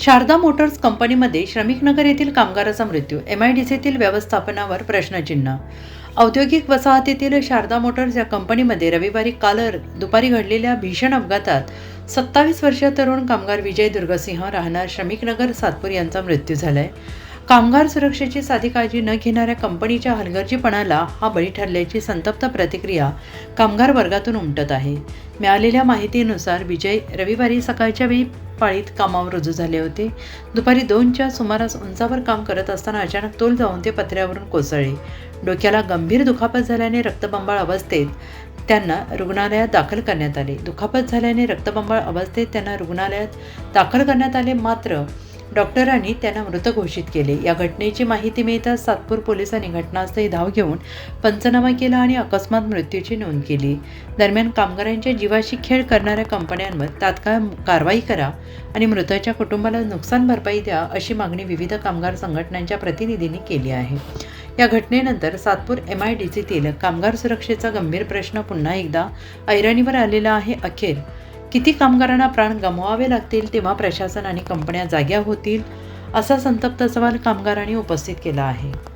Sharda Motors कंपनीमध्ये श्रमिकनगर येथील कामगाराचा मृत्यू. एम आय डी सीतील व्यवस्थापनावर प्रश्नचिन्ह. औद्योगिक वसाहतीतील शारदा मोटर्स या कंपनीमध्ये रविवारी काल दुपारी घडलेल्या भीषण अपघातात सत्तावीस वर्षीय तरुण कामगार विजय दुर्गसिंह राहणार श्रमिकनगर सातपूर यांचा मृत्यू झालाय. कामगार सुरक्षेची साधी काळजी न घेणाऱ्या कंपनीच्या हलगर्जीपणाला हा बळी ठरल्याची संतप्त प्रतिक्रिया कामगार वर्गातून उमटत आहे. मिळालेल्या माहितीनुसार विजय रविवारी सकाळच्या वेळी पाळीत कामावर रुजू झाले होते. दुपारी दोनच्या सुमारास उंचावर काम करत असताना अचानक तोल जाऊन ते पत्र्यावरून कोसळले. डोक्याला गंभीर दुखापत झाल्याने रक्तबंबाळ अवस्थेत त्यांना रुग्णालयात दाखल करण्यात आले. दुखापत झाल्याने रक्तबंबाळ अवस्थेत त्यांना रुग्णालयात दाखल करण्यात आले मात्र डॉक्टरांनी त्यांना मृत घोषित केले. या घटनेची माहिती मिळताच सातपूर पोलिसांनी घटनास्थळी धाव घेऊन पंचनामा केला आणि अकस्मात मृत्यूची नोंद केली. दरम्यान कामगारांच्या जीवाशी खेळ करणाऱ्या कंपन्यांवर तात्काळ कारवाई करा आणि मृताच्या कुटुंबाला नुकसान भरपाई द्या अशी मागणी विविध कामगार संघटनांच्या प्रतिनिधींनी केली आहे. या घटनेनंतर सातपूर एम आय डी सीतील कामगार सुरक्षेचा गंभीर प्रश्न पुन्हा एकदा ऐरणीवर आलेला आहे अखेर. किती कामगारांना प्राण गमवावे लागतील तेव्हा प्रशासन आणि कंपन्या जाग्या होतील असा संतप्त सवाल कामगारांनी उपस्थित केला आहे.